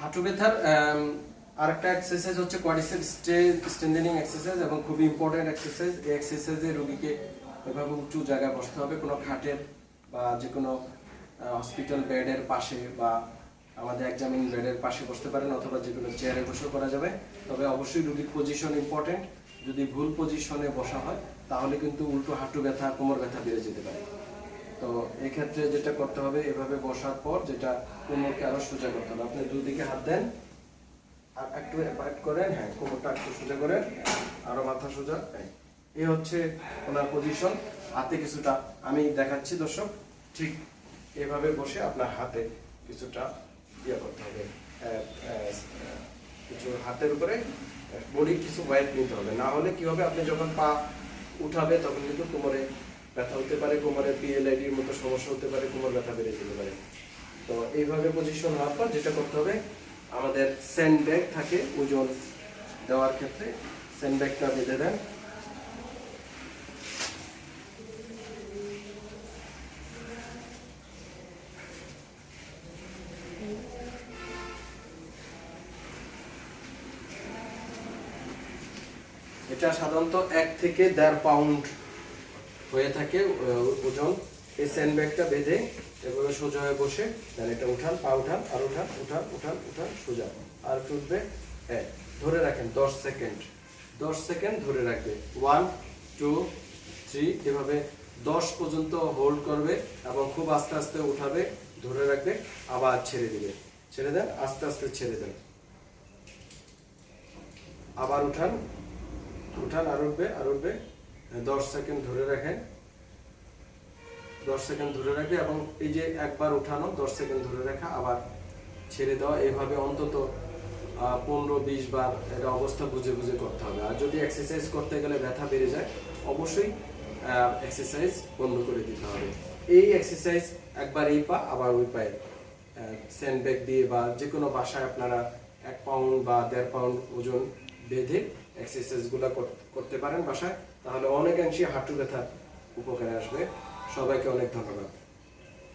হাঁটু ব্যথার আরেকটা এক্সারসাইজ হচ্ছে কোয়াড্রিসেপ স্ট্রেন্থেনিং এক্সারসাইজ এবং খুবই ইম্পর্টেন্ট এক্সারসাইজ এই এক্সারসাইজে রোগীকে এভাবে উঁচু জায়গায় বসতে হবে। কোনো খাটের বা যে কোনো হসপিটাল বেডের পাশে বা আমাদের এক্সামিন বেডের পাশে বসতে পারেন অথবা যে কোনো চেয়ারে বসেও করা যাবে। তবে অবশ্যই রোগীর পজিশন ইম্পর্টেন্ট যদি ভুল পজিশনে বসা হয়, তাহলে কিন্তু উল্টো হাঁটু ব্যথা কোমর ব্যথা বেড়ে যেতে পারে। তো এই ক্ষেত্রে যেটা করতে হবে, এভাবে বসার পর যেটা কোমরকে আরও সোজা করতে হবে। আপনি দুদিকে হাত দেন, আর একটু অ্যাপার্ট করেন হ্যাঁ কোমরটা একটু সোজা করেন, আরও মাথা সোজা, এই। হচ্ছে ওনার পজিশন হাতে কিছুটা, আমি দেখাচ্ছি দর্শক, ঠিক এভাবে বসে আপনার হাতে কিছুটা ইয়ে করতে হবে। কিছু হাতের উপরে বডি কিছু ওয়েট নিতে হবে। না হলে কি হবে, আপনি যখন পা উঠাবে, তখন কিন্তু কোমরে ব্যথা হতে পারে কোমরে পিএলআইডির মতো সমস্যা হতে পারে, কোমর ব্যথা বেড়ে যেতে পারে। তো এইভাবে পজিশন হওয়ার পর যেটা করতে হবে, আমাদের স্যান্ড ব্যাগ থাকে, ওজন দেওয়ার ক্ষেত্রে স্যান্ড ব্যাগটা বেঁধে দেন। এটা সাধারণত এক থেকে দেড় পাউন্ড হয়ে থাকে ওজন এই স্যান্ড ব্যাগটা বেঁধে এভাবে সোজা হয়ে বসে, দেন এটা উঠান, পা উঠান, আর উঠান উঠান উঠান উঠান, সোজা। আর উঠবে হ্যাঁ ধরে রাখেন, দশ সেকেন্ড দশ সেকেন্ড ধরে রাখবে। ওয়ান টু থ্রি এভাবে দশ পর্যন্ত হোল্ড করবে এবং খুব আস্তে আস্তে উঠাবে, ধরে রাখবে, আবার ছেড়ে দিবে। ছেড়ে দেন, আস্তে আস্তে ছেড়ে দেন। আবার উঠান উঠান, আর উঠবে আর উঠবে। দশ সেকেন্ড ধরে রাখেন। দশ সেকেন্ড ধরে রাখবে এবং এই যে একবার উঠানো, দশ সেকেন্ড ধরে রাখা, আবার ছেড়ে দেওয়া, এইভাবে অন্তত পনেরো, বিশ বার এটা অবস্থা বুঝে বুঝে করতে হবে। আর যদি এক্সারসাইজ করতে গেলে ব্যথা বেড়ে যায়, অবশ্যই এক্সারসাইজ বন্ধ করে দিতে হবে। এই এক্সারসাইজ একবার এই পা, আবার ওই পায়ে স্যান্ডব্যাগ দিয়ে বা যে কোনো বাসায় আপনারা এক পাউন্ড বা দেড় পাউন্ড ওজন বেঁধে এক্সারসাইজগুলো করতে পারেন বাসায় তাহলে অনেকাংশে হাঁটু ব্যথার উপকারে আসবে। সবাইকে অনেক ধন্যবাদ।